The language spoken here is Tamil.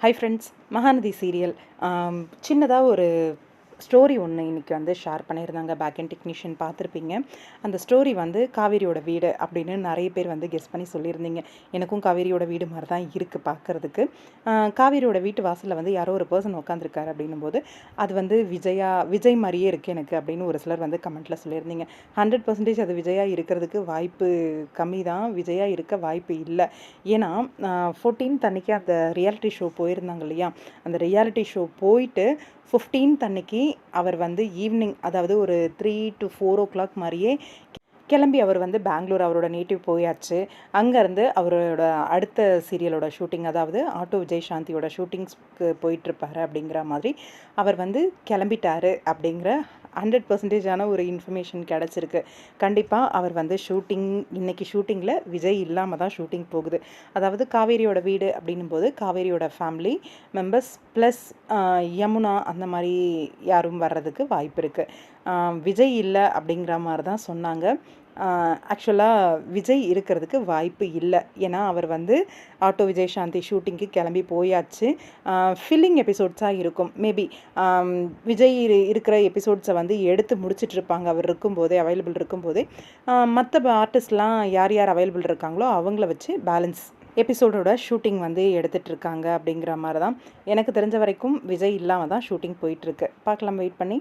ஹை ஃப்ரெண்ட்ஸ் மகாநதி சீரியல் சின்னதாக ஒரு ஸ்டோரி ஒன்று இன்றைக்கி வந்து ஷேர் பண்ணியிருந்தாங்க. பேக் அண்ட் டெக்னீஷியன் பார்த்துருப்பீங்க. அந்த ஸ்டோரி வந்து காவேரியோட வீடு அப்படின்னு நிறைய பேர் வந்து கெஸ் பண்ணி சொல்லியிருந்தீங்க. எனக்கும் காவேரியோட வீடு மாதிரி தான் இருக்குது பார்க்குறதுக்கு காவேரியோட வீட்டு வாசலில் வந்து யாரோ ஒரு பர்சன் உட்காந்துருக்காரு அப்படின்னும் போது அது வந்து விஜயா விஜய் மாதிரியே இருக்குது எனக்கு அப்படின்னு ஒரு சிலர் வந்து கமெண்ட்டில் சொல்லியிருந்தீங்க. ஹண்ட்ரட் பர்சன்டேஜ் அது விஜயா இருக்கிறதுக்கு வாய்ப்பு கம்மி தான் விஜயா இருக்க வாய்ப்பு இல்லை. ஏன்னா ஃபோர்டீன்த் அன்னைக்கு அந்த ரியாலிட்டி ஷோ போயிருந்தாங்க இல்லையா? அந்த ரியாலிட்டி ஷோ போயிட்டு ஃபிஃப்டீன்த் அன்னைக்கு அவர் வந்து ஈவினிங் அதாவது ஒரு three to four o'clock மாதிரியே கிளம்பி அவர் வந்து பெங்களூர் அவரோட நேட்டிவ் போயாச்சு. அங்கேருந்து அவரோட அடுத்த சீரியலோட ஷூட்டிங் அதாவது ஆட்டோ விஜய் சாந்தியோட ஷூட்டிங்ஸ்க்கு போயிட்டுருப்பாரு அப்படிங்கிற மாதிரி அவர் வந்து கிளம்பிட்டாரு அப்படிங்கிற ஹண்ட்ரட் பர்சன்டேஜான ஒரு இன்ஃபர்மேஷன் கிடச்சிருக்கு. கண்டிப்பாக அவர் வந்து ஷூட்டிங் இன்றைக்கி ஷூட்டிங்கில் விஜய் இல்லாமல் தான் ஷூட்டிங் போகுது. அதாவது காவேரியோட வீடு அப்படின்னும் போது காவேரியோட ஃபேமிலி மெம்பர்ஸ் ப்ளஸ் யமுனா அந்த மாதிரி யாரும் வர்றதுக்கு வாய்ப்பு இருக்குது விஜய் இல்லை அப்படிங்கிற மாதிரி தான் சொன்னாங்க. ஆக்சுவலாக விஜய் இருக்கிறதுக்கு வாய்ப்பு இல்லை. ஏன்னா அவர் வந்து ஆட்டோ விஜய் சாந்தி ஷூட்டிங்க்கு கிளம்பி போயாச்சு. ஃபில்லிங் எபிசோட்ஸாக இருக்கும். மேபி விஜய் இருக்கிற எபிசோட்ஸை வந்து எடுத்து முடிச்சிட்ருப்பாங்க அவர் இருக்கும்போதே அவைலபிள் இருக்கும்போதே. மற்ற ஆர்டிஸ்ட்லாம் யார் யார் அவைலபிள் இருக்காங்களோ அவங்கள வச்சு பேலன்ஸ் எபிசோடோட ஷூட்டிங் வந்து எடுத்துகிட்டு இருக்காங்க அப்படிங்கிற மாதிரி தான் எனக்கு தெரிஞ்ச வரைக்கும் விஜய் இல்லாமல் தான் ஷூட்டிங் போயிட்டுருக்கு பார்க்கலாம் வெயிட் பண்ணி.